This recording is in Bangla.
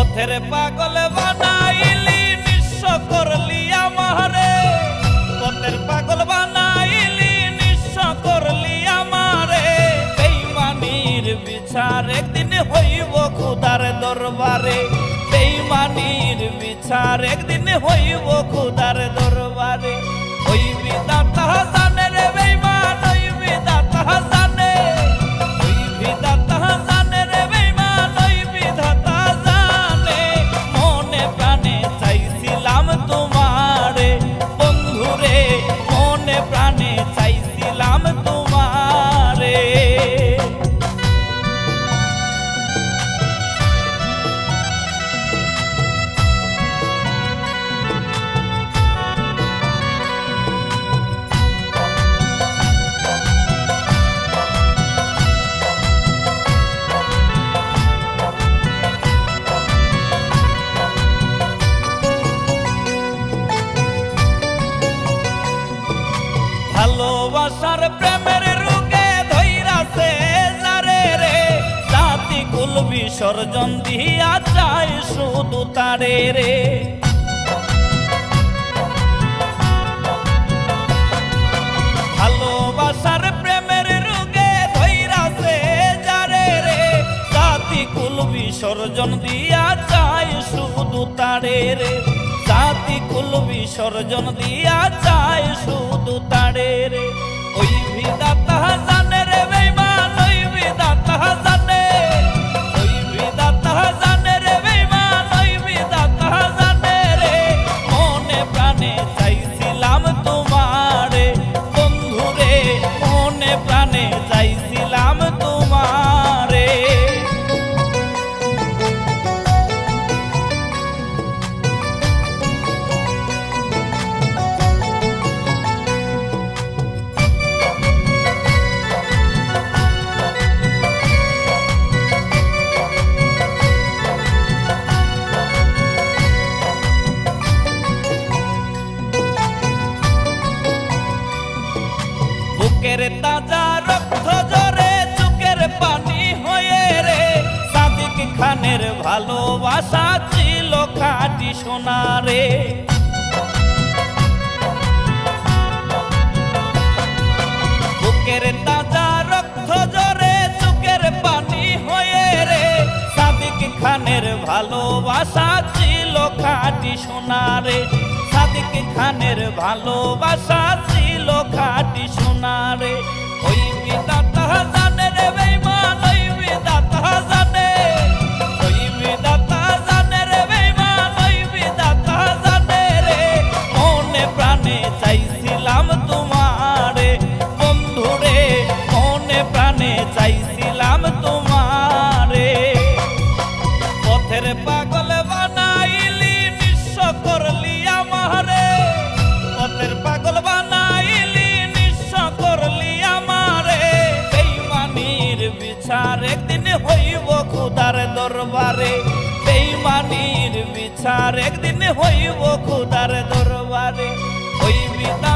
পথের পাগল বানাইলি, নিঃস্ব করলি আমারে। পথের পাগল বানাইলি, নিঃস্ব করলি আমারে। বেইমানির বিচার একদিন হইব খুদার দরবারে। বেইমানির বিচার একদিন হইব খুদার Abandon ভালোবাসার প্রেমের রোগে ধৈরাছে যারে রে। জাতি কুল বিসর্জন দিয়া চায় শুধু তারে রে। ভালোবাসার দিয়া চায় শুধু তারে রে। জাতি কুল বিসর্জন দিয়া চায় শুধু রে। ওই বিদাতা বুকের তাজা রক্ত জরে চুকের পানি হয়ে রে। সাদিক খানের ভালোবাসা ছিল খাটি সোনা রে। বুকের তাজা রক্ত জরে চুকের পানি হয়ে রে। সাদিক খানের ভালোবাসা ছিল খাটি সোনা রে। সাদিক খানের ভালোবাসা ছিল খাটি সোনা বিচার একদিন হইব খুদার দরবারে। বেইমানির বিচার একদিন হইব খুদার দরবারে। ওই বিদা